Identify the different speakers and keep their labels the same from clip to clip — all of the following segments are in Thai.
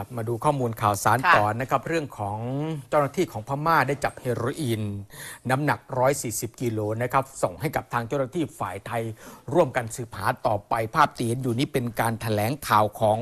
Speaker 1: ครับมาดูข้อมูลข่าวสาร
Speaker 2: ค่ะ
Speaker 1: ต่อนะครับ เรื่องของเจ้าหน้าที่ของพม่าได้จับเฮโรอีน น้ำหนัก 140 กิโลนะครับ ส่งให้กับทางเจ้าหน้าที่ฝ่ายไทย ร่วมกันสืบหาต่อไปภาพที่เห็นอยู่นี้เป็นการถแถลงข่าวของ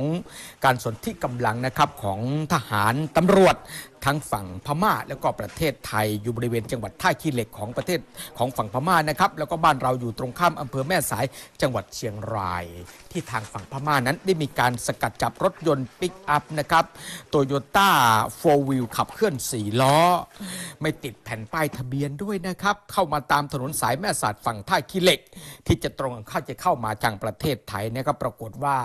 Speaker 1: การสนที่กำลังนะครับของทหารตำรวจ ทั้งฝั่งพม่าแล้วก็ประเทศไทยอยู่บริเวณจังหวัดท่าขี้เหล็กของประเทศของฝั่งพม่านะครับแล้วก็บ้านเราอยู่ตรงข้ามอำเภอแม่สายจังหวัดเชียงราย ที่ทางฝั่งพม่านั้นได้มีการสกัดจับรถยนต์ปิกอัพนะครับโตโยต้าโฟวิลขับเคลื่อน4ล้อ ไม่ติดแผ่นป้ายทะเบียนด้วยนะครับ เข้ามาตามถนนสายแม่สาดฝั่งท่าขี้เหล็ก ที่จะตรงเข้าจะเข้ามาจังประเทศไทยนะครับปรากฏว่า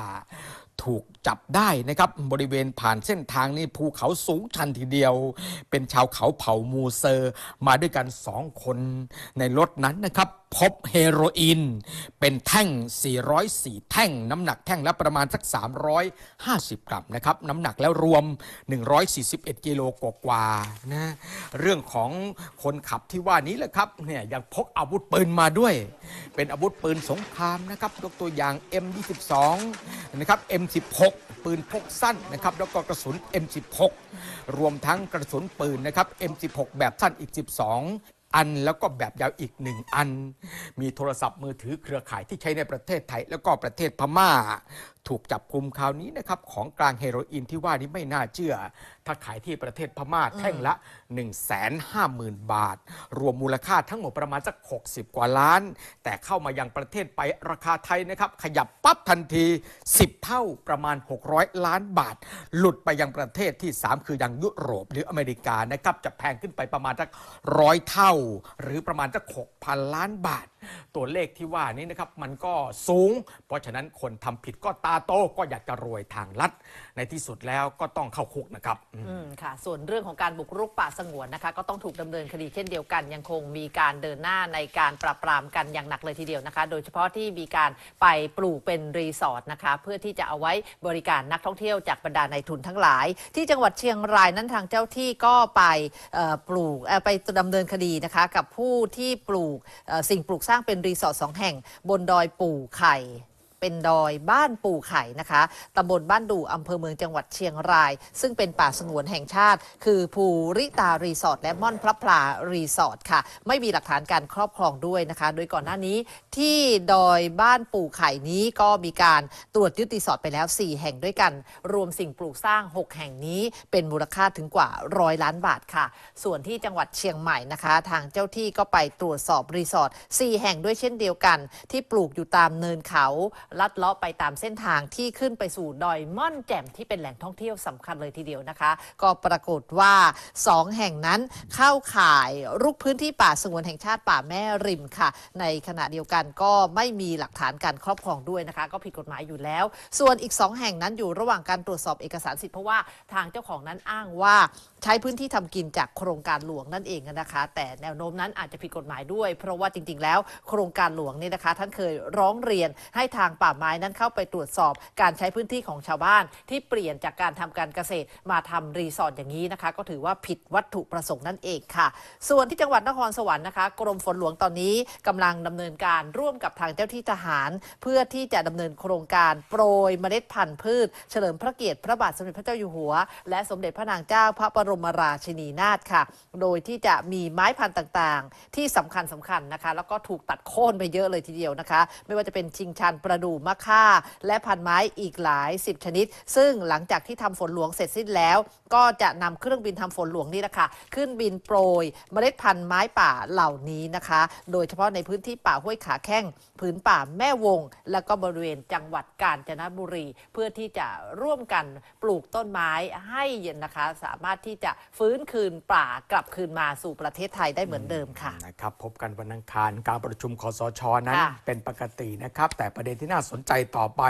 Speaker 1: ถูกจับได้นะครับ บริเวณผ่านเส้นทางนี้ภูเขาสูงชันทีเดียว เป็นชาวเขาเผ่ามูเซอร์ มาด้วยกันสองคนในรถนั้นนะครับ พบเฮโรอีน เป็นแท่ง 404 แท่ง น้ำหนักแท่งละประมาณสัก 350 กรัมนะครับ น้ำหนักแล้วรวม 141 กิโลกว่าๆนะ เรื่องของคนขับที่ว่านี้แหละครับ เนี่ยยังพกอาวุธปืนมาด้วย เป็นอาวุธปืนสงครามนะครับ ยกตัวอย่าง M22 นะครับ M16 ปืนพกสั้นนะครับแล้วก็กระสุน M16 รวมทั้งกระสุนปืนนะครับ M16 แบบสั้นอีก 12 อันแล้วก็แบบยาวอีกหนึ่งอัน มีโทรศัพท์มือถือเครือข่ายที่ใช้ในประเทศไทย แล้วก็ประเทศพม่า ถูกจับกลุ่มคราวนี้นะครับของกลางเฮโรอีนที่ว่านี้ไม่น่าเชื่อ ถ้าขายที่ประเทศพม่าแท่งละ 150,000 บาท รวมมูลค่าทั้งหมดประมาณสัก 60 กว่าล้าน แต่เข้ามายังประเทศไปราคาไทยนะครับ ขยับปั๊บทันที 10 เท่าประมาณ 600 ล้านบาท หลุดไปยังประเทศที่ 3 คือยังยุโรปหรืออเมริกานะครับจะแพงขึ้นไปประมาณสักร้อยเท่า หรือประมาณสัก6,000 ล้านบาท ตัวเลขที่ว่านี้นะครับมันก็สูง เพราะฉะนั้นคนทำผิดก็ตาโตก็อยากจะรวยทางลัด ในที่สุดแล้วก็ต้องเข้าคุกนะครับ
Speaker 2: อืมค่ะ ส่วนเรื่องของการบุกรุกป่าสงวนนะคะ ก็ต้องถูกดำเนินคดีเช่นเดียวกัน ยังคงมีการเดินหน้าในการปราบปรามกันอย่างหนักเลยทีเดียวนะคะ โดยเฉพาะที่มีการไปปลูกเป็นรีสอร์ทนะคะ เพื่อที่จะเอาไว้บริการนักท่องเที่ยวจากบรรดาในทุนทั้งหลาย ที่จังหวัดเชียงรายนั้นทางเจ้าที่ก็ไปปลูกไปดำเนินคดีนะคะ กับผู้ที่ปลูกสิ่งปลูกสร้างร้างเป็นรีสอร์ทสองแห่งบนดอยปู่ไข่ เป็นดอยบ้านปู่ไข่นะคะตำบลบ้านดูอำเภอเมืองจังหวัดเชียงราย ซึ่งเป็นป่าสงวนแห่งชาติ คือภูริตารีสอร์ทและม่อนพระพลารีสอร์ทค่ะ ไม่มีหลักฐานการครอบครองด้วยนะคะ โดยก่อนหน้านี้ที่ดอยบ้านปู่ไข่นี้ก็มีการตรวจยึดรีสอร์ทไปแล้ว 4 แห่งด้วยกัน รวมสิ่งปลูกสร้าง 6 แห่งนี้เป็นมูลค่าถึงกว่าร้อยล้านบาทค่ะ ส่วนที่จังหวัดเชียงใหม่นะคะ ทางเจ้าที่ก็ไปตรวจสอบรีสอร์ท4แห่งด้วยเช่นเดียวกัน ที่ปลูกอยู่ตามเนินเขาลัดเลาะไปตามเส้นทางที่ขึ้นไปสู่ดอยม่อนแจ่มที่เป็นแหล่งท่องเที่ยวสำคัญเลยทีเดียวนะคะ ก็ปรากฏว่า 2 แห่งนั้นเข้าข่ายรุกพื้นที่ป่าสงวนแห่งชาติป่าแม่ริมค่ะ ในขณะเดียวกันก็ไม่มีหลักฐานการครอบครองด้วยนะคะ ก็ผิดกฎหมายอยู่แล้ว ส่วนอีก 2 แห่งนั้นอยู่ระหว่างการตรวจสอบเอกสารสิทธิ์เพราะว่าทางเจ้าของนั้นอ้างว่าใช้พื้นที่ทำกินจากโครงการหลวงนั่นเองนะคะ แต่แนวโน้มนั้นอาจจะผิดกฎหมายด้วย เพราะว่าจริง ๆ แล้วโครงการหลวงนี่นะคะ ท่านเคยร้องเรียนให้ทางป่าไม้นั้นเข้าไปตรวจสอบการใช้พื้นที่ของชาวบ้าน ที่เปลี่ยนจากการทำการเกษตรมาทำรีสอร์ทอย่างนี้นะคะ ก็ถือว่าผิดวัตถุประสงค์นั่นเองค่ะ ส่วนที่จังหวัดนครสวรรค์นะคะ กรมฝนหลวงตอนนี้กำลังดำเนินการร่วมกับทางเจ้าที่ทหาร เพื่อที่จะดำเนินโครงการโปรยเมล็ดพันธุ์พืช เฉลิมพระเกียรติพระบาทสมเด็จพระเจ้าอยู่หัว และสมเด็จพระนางเจ้าพระบรมราชินีนาถค่ะ โดยที่จะมีไม้พันธุ์ต่างๆ ที่สำคัญสำคัญนะคะ แล้วก็ถูกตัดโค่นไปเยอะเลยทีเดียวนะคะ ไม่ว่าจะเป็นชิงชันประดู่มะค่า และพันไม้อีกหลายสิบชนิด ซึ่งหลังจากที่ทำฝนหลวงเสร็จสิ้นแล้ว ก็จะนำเครื่องบินทำฝนหลวงนี่นะคะขึ้นบินโปรยเมล็ดพันธุ์ไม้ป่าเหล่านี้นะคะ โดยเฉพาะในพื้นที่ป่าห้วยขาแข้งผืนป่าแม่วง แล้วก็บริเวณจังหวัดกาญจนบุรี เพื่อที่จะร่วมกันปลูกต้นไม้ให้นะคะ สามารถที่จะฟื้นคืนป่ากลับคืนมาสู่ประเทศไทยได้เหมือนเดิมค่ะ
Speaker 1: นะครับพบกันวันอังคารการประชุมคอสชนั้น
Speaker 2: ค่ะ
Speaker 1: เป็นปกตินะครับ แต่ประเด็นที่น่าสนใจต่อไป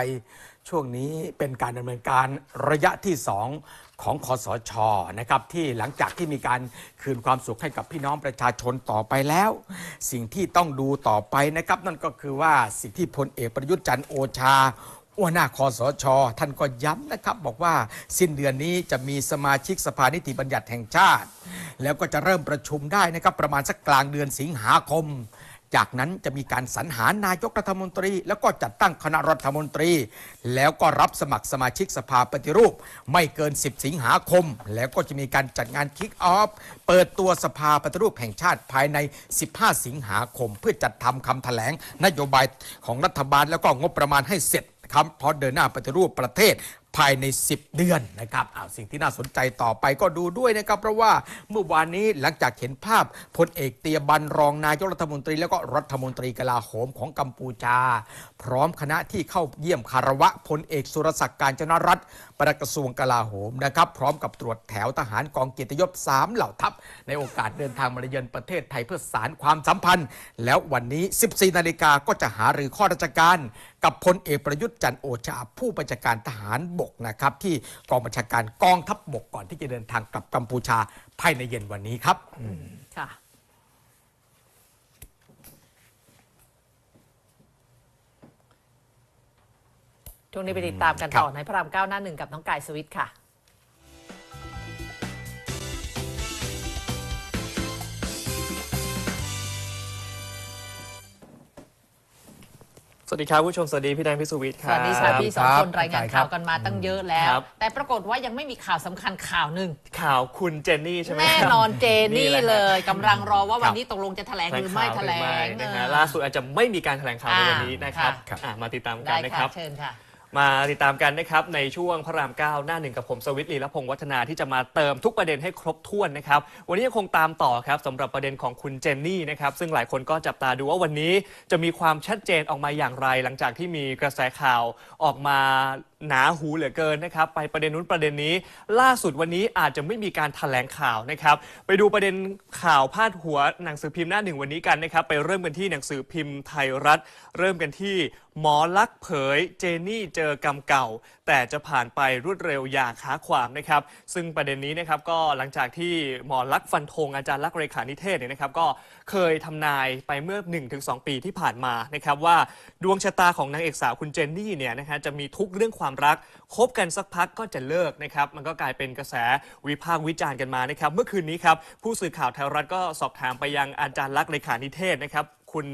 Speaker 1: ช่วงนี้เป็นการดำเนินการระยะที่ 2 ของคอสชนะครับที่หลังจากที่มีการคืนความสุขให้กับพี่น้องประชาชนต่อไปแล้ว สิ่งที่ต้องดูต่อไปนะครับ นั่นก็คือว่าสิ่งที่พลเอกประยุทธ์จันทร์โอชาหัวหน้าคอสช ท่านก็ย้ำนะครับ บอกว่าสิ้นเดือนนี้จะมีสมาชิกสภานิติบัญญัติแห่งชาติ แล้วก็จะเริ่มประชุมได้นะครับ ประมาณสักกลางเดือนสิงหาคม จากนั้นจะมีการสรรหานายกรัฐมนตรี แล้วก็จัดตั้งคณะรัฐมนตรี แล้วก็รับสมัครสมาชิกสภาปฏิรูป ไม่เกิน 10 สิงหาคม แล้วก็จะมีการจัดงานคิกออฟเปิดตัวสภาปฏิรูปแห่งชาติภายใน 15 สิงหาคม เพื่อจัดทำคำแถลงนโยบายของรัฐบาลแล้วก็งบประมาณให้เสร็จครับเพราะเดินหน้าปฏิรูปประเทศ ภายใน 10 เดือนนะครับอ้าวสิ่งที่น่าสนใจต่อไปก็ดูด้วยนะครับ เพราะว่าเมื่อวานนี้หลังจากเห็นภาพพลเอกเตียบันรองนายกรัฐมนตรี แล้วก็รัฐมนตรีกลาโหมของกัมพูชา พร้อมคณะที่เข้าเยี่ยมคารวะพลเอกสุรศักดิ์การจนรัตปลัดกระทรวงกลาโหมนะครับ พร้อมกับตรวจแถวทหารกองเกียรติยศ3เหล่าทัพ ในโอกาสเดินทางมาเยือนประเทศไทยเพื่อสารความสัมพันธ์ แล้ววันนี้ 14 นาฬิกาก็จะหารือข้อราชการ กับพลเอกประยุทธ์จันทร์โอชาผู้บัญชาการทหารบกนะครับ ที่กองบัญชาการกองทัพบกก่อนที่จะเดินทางกลับกัมพูชาภายในเย็นวันนี้ครับ
Speaker 2: ค่ะ ช่วงนี้ไปติดตามกัน
Speaker 1: ครับ
Speaker 2: ต่อในพระรามเก้าหน้าหนึ่งกับน้องกายสวิตค่ะ
Speaker 3: สวัสดีครับผู้ชม สวัสดีพี่แดงพี่สุวิทย์ค
Speaker 2: ส
Speaker 3: รับ
Speaker 2: วัสดีค่ะพี่สอง
Speaker 1: ครับ
Speaker 2: คนรายงานข่าวกันมาตั้งเยอะแล้ว
Speaker 3: ครับ
Speaker 2: แต่ปรากฏว่ายังไม่มีข่าวสำคัญข่าวหนึ่ง
Speaker 3: ข่าวคุณเจนนี่ใช่ไหม
Speaker 2: แน่
Speaker 3: ครับ
Speaker 2: นอนเจนี่
Speaker 3: แหะ
Speaker 2: เลยกำลังรอว่าวัน
Speaker 1: ครับ
Speaker 2: นี้ตกลงจะแถลง
Speaker 3: แถ
Speaker 2: ห
Speaker 3: ล
Speaker 2: รื
Speaker 3: ง
Speaker 2: อไม่
Speaker 3: ข่าว
Speaker 2: แถ
Speaker 3: ห
Speaker 2: ล
Speaker 3: รือไม่
Speaker 2: ง
Speaker 3: นะฮะ
Speaker 2: เออ
Speaker 3: ล่าสุดอาจจะไม่มีการแถลงข่าวใน
Speaker 2: อ่า
Speaker 3: วันนี้นะครับ
Speaker 1: ครับ
Speaker 3: อะมาติดตามกั
Speaker 2: ได้
Speaker 3: นนะค
Speaker 2: ค่ะ
Speaker 3: รับ
Speaker 2: เชิญค่ะ
Speaker 3: มาติดตามกันนะครับในช่วงพระรามเก้าหน้าหนึ่งกับผมสวิตลีและพงษ์วัฒนาที่จะมาเติมทุกประเด็นให้ครบถ้วนนะครับ วันนี้ยังคงตามต่อครับสำหรับประเด็นของคุณเจนนี่นะครับ ซึ่งหลายคนก็จับตาดูว่าวันนี้จะมีความชัดเจนออกมาอย่างไร หลังจากที่มีกระแสข่าวออกมาหนาหูเหลือเกินนะครับ ไปประเด็นนู้นประเด็นนี้ ล่าสุดวันนี้อาจจะไม่มีการแถลงข่าวนะครับ ไปดูประเด็นข่าวพาดหัวหนังสือพิมพ์หน้าหนึ่งวันนี้กันนะครับ ไปเริ่มกันที่หนังสือพิมพ์ไทยรัฐ เริ่มกันที่หมอลักเผยเจนี่เจอกรรมเก่า แต่จะผ่านไปรวดเร็วอย่าค้าความนะครับ ซึ่งประเด็นนี้นะครับก็หลังจากที่หมอลักฟันธงอาจารย์ลักเรขานิเทศเนี่ยนะครับ ก็เคยทำนายไปเมื่อ 1-2 ปีที่ผ่านมานะครับว่าดวงชะตาของนางเอกสาวคุณเจนนี่เนี่ยนะฮะจะมีทุกเรื่องความรักคบกันสักพักก็จะเลิกนะครับ มันก็กลายเป็นกระแสวิพากษ์วิจารณ์กันมานะครับ เมื่อคืนนี้ครับ ผู้สื่อข่าวไทยรัฐก็สอบถามไปยังอาจารย์ลักษณ์เลขานิเทศนะครับ คุณ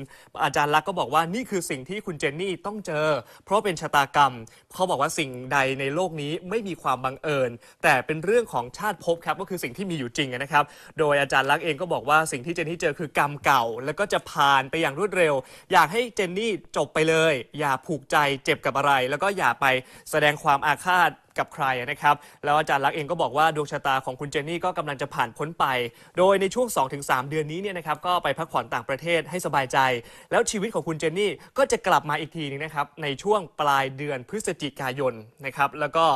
Speaker 3: อาจารย์ลักษณ์ก็บอกว่านี่คือสิ่งที่คุณเจนนี่ต้องเจอ เพราะเป็นชะตากรรม เขาบอกว่าสิ่งใดในโลกนี้ไม่มีความบังเอิญ แต่เป็นเรื่องของชาติภพครับก็คือสิ่งที่มีอยู่จริงนะครับ โดยอาจารย์ลักษณ์เองก็บอกว่าสิ่งที่เจนนี่เจอคือกรรมเก่า แล้วก็จะผ่านไปอย่างรวดเร็ว อยากให้เจนนี่จบไปเลย อย่าผูกใจเจ็บกับอะไร แล้วก็อย่าไปแสดงความอาฆาตกับใครนะครับ แล้วอาจารย์ลักษณ์เองก็บอกว่าดวงชะตาของคุณเจนนี่ก็กำลังจะผ่านพ้นไป โดยในช่วง 2-3 เดือนนี้เนี่ยนะครับก็ไปพักผ่อนต่างประเทศให้สบายใจ แล้วชีวิตของคุณเจนนี่ก็จะกลับมาอีกทีนึงนะครับในช่วงปลายเดือนพฤศจิกายนนะครับแล้วก็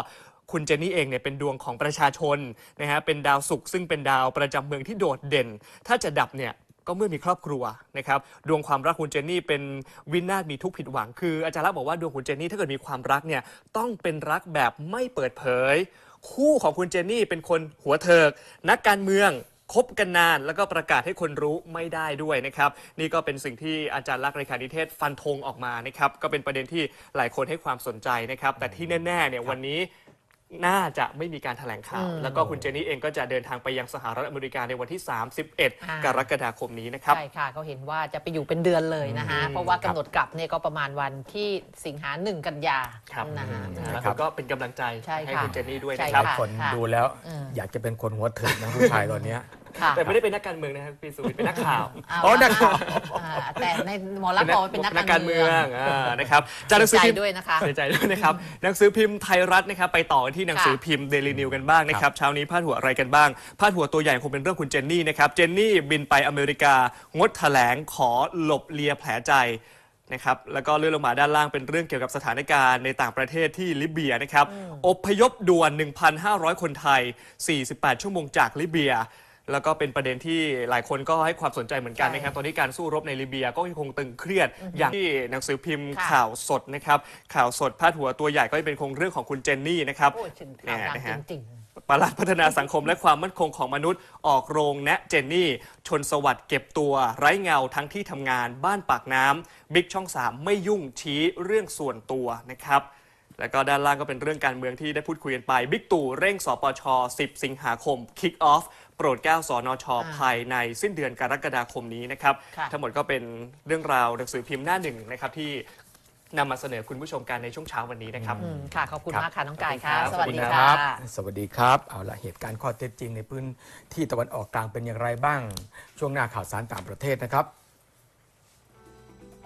Speaker 3: คุณเจนนี่เองเนี่ยเป็นดวงของประชาชนนะฮะเป็นดาวศุกร์ซึ่งเป็นดาวประจำเมืองที่โดดเด่น ถ้าจะดับเนี่ย ก็เมื่อมีครอบครัวนะครับดวงความรักคุณเจนนี่เป็นวินาศมีทุกผิดหวัง คืออาจารย์ลักษณ์บอกว่าดวงคุณเจนนี่ถ้าเกิดมีความรักเนี่ยต้องเป็นรักแบบไม่เปิดเผย คู่ของคุณเจนนี่เป็นคนหัวเถิก นักการเมืองคบกันนาน แล้วก็ประกาศให้คนรู้ไม่ได้ด้วยนะครับ นี่ก็เป็นสิ่งที่อาจารย์ลักษณ์เรขานิเทศฟันธงออกมานะครับ ก็เป็นประเด็นที่หลายคนให้ความสนใจนะครับ แต่ที่แน่ๆเนี่ยวันนี้ น่าจะไม่มีการแถลงข่าว แล้วก็คุณเจนนี่เองก็จะเดินทางไปยังสหรัฐอเมริกาในวันที่ 31 กรกฎาคมนี้นะครับ
Speaker 2: ใช่ค่ะเขาเห็นว่าจะไปอยู่เป็นเดือนเลยนะคะ
Speaker 3: อืม
Speaker 2: เพราะว่ากำหนดกลับเนี่ยก็ประมาณวันที่สิงหาหนึ่งกันยา
Speaker 3: ครับ
Speaker 2: นะคะ
Speaker 3: แล้ว
Speaker 1: ครับ
Speaker 3: ก็เป็นกำลังใจ
Speaker 2: ใช่
Speaker 3: ให้
Speaker 2: ค่ะ
Speaker 3: คุณเจนนี่ด้วย
Speaker 2: ใช่
Speaker 3: นะครับ
Speaker 2: ค่ะ
Speaker 1: คนดูแล้ว
Speaker 2: อืม
Speaker 1: อยากจะเป็นคนหัวถึกนะผู้ชายตอนเนี้ย
Speaker 2: ค่ะ
Speaker 3: แต่ไม่ได้เป็นนักการเมืองนะครับพี่สุวิทย์เป็นนักข่าวา
Speaker 1: อ๋อนักข่าว
Speaker 2: อ่าแต่ในหมอรักษณ์บอกว่าเป็นนักการเมือง
Speaker 3: อ่านะครับจากหนังสือ
Speaker 2: ใจ
Speaker 3: พิมพ์
Speaker 2: ด้วยนะคะ
Speaker 3: เสียใจด้วยนะครับ หนังสือพิมพ์ไทยรัฐนะครับ ไปต่อกันที่หนังสือพิมพ์เดลินิวกันบ้างนะครับ เช้านี้พาดหัวอะไรกันบ้าง พาดหัวตัวใหญ่คงเป็นเรื่องคุณเจนนี่นะครับ เจนนี่บินไปอเมริกา งดแถลงขอหลบเลียแผลใจนะครับ แล้วก็เลื่อนลงมาด้านล่างเป็นเรื่องเกี่ยวกับสถานการณ์ในต่างประเทศที่ลิเบียนะครับ อพยพด่วน 1,500 คนไทย 48 ชั่วโมงจากลิเบีย แล้วก็เป็นประเด็นที่หลายคนก็ให้ความสนใจเหมือนกันนะครับ ตอนนี้การสู้รบในลิเบียก็ยังคงตึงเครียด อย่างที่หนังสือพิมพ์
Speaker 2: ค่ะ
Speaker 3: ข่าวสดนะครับ ข่าวสดพาดหัวตัวใหญ่ก็จะเป็นคงเรื่องของคุณเจนนี่นะครับ
Speaker 2: โอ้ถึงข่าวดัง
Speaker 3: นะฮะ
Speaker 2: จริง
Speaker 3: ปลัดพัฒนาสังคมและความมั่นคงของมนุษย์ออกโรงแนะเจนนี่ ชนสวัสด์เก็บตัว ไร้เงาทั้งที่ทำงาน บ้านปากน้ำบิ๊กช่อง3ไม่ยุ่งชี้เรื่องส่วนตัวนะครับแล้วก็ด้านล่างก็เป็นเรื่องการเมืองที่ได้พูดคุยกันไป บิ๊กตู่เร่งสปช 10 สิงหาคมคิกออฟ โปรดเกล้าสนช
Speaker 2: อ่า
Speaker 3: ภายในสิ้นเดือนกรกฎาคมนี้นะครับ
Speaker 2: ค่ะ
Speaker 3: ทั้งหมดก็เป็นเรื่องราวหนังสือพิมพ์หน้าหนึ่งนะครับที่นำมาเสนอคุณผู้ชมกันในช่วงเช้าวันนี้นะครับ
Speaker 2: อืมค่ะ ขอบคุณ
Speaker 1: ครับ
Speaker 2: มากค่ะ น้องกายค่ะ
Speaker 3: ขอบคุณครับ
Speaker 2: สวัสดี
Speaker 3: ขอบคุณ
Speaker 2: ค่ะ
Speaker 1: สวัสดีครับ เอาละเหตุการณ์ข้อเท็จจริงในพื้นที่ตะวันออกกลางเป็นอย่างไรบ้าง ช่วงหน้าข่าวสารต่างประเทศนะครับ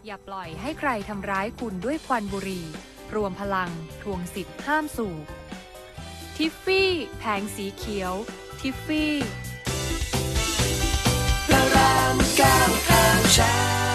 Speaker 4: อย่าปล่อยให้ใครทำร้ายคุณด้วยควันบุหรี่ รวมพลังทวงสิทธิ์ห้ามสูบ ทิฟฟี่ แผงสีเขียว ทิฟฟี่
Speaker 5: พระรามเก้าทางช้า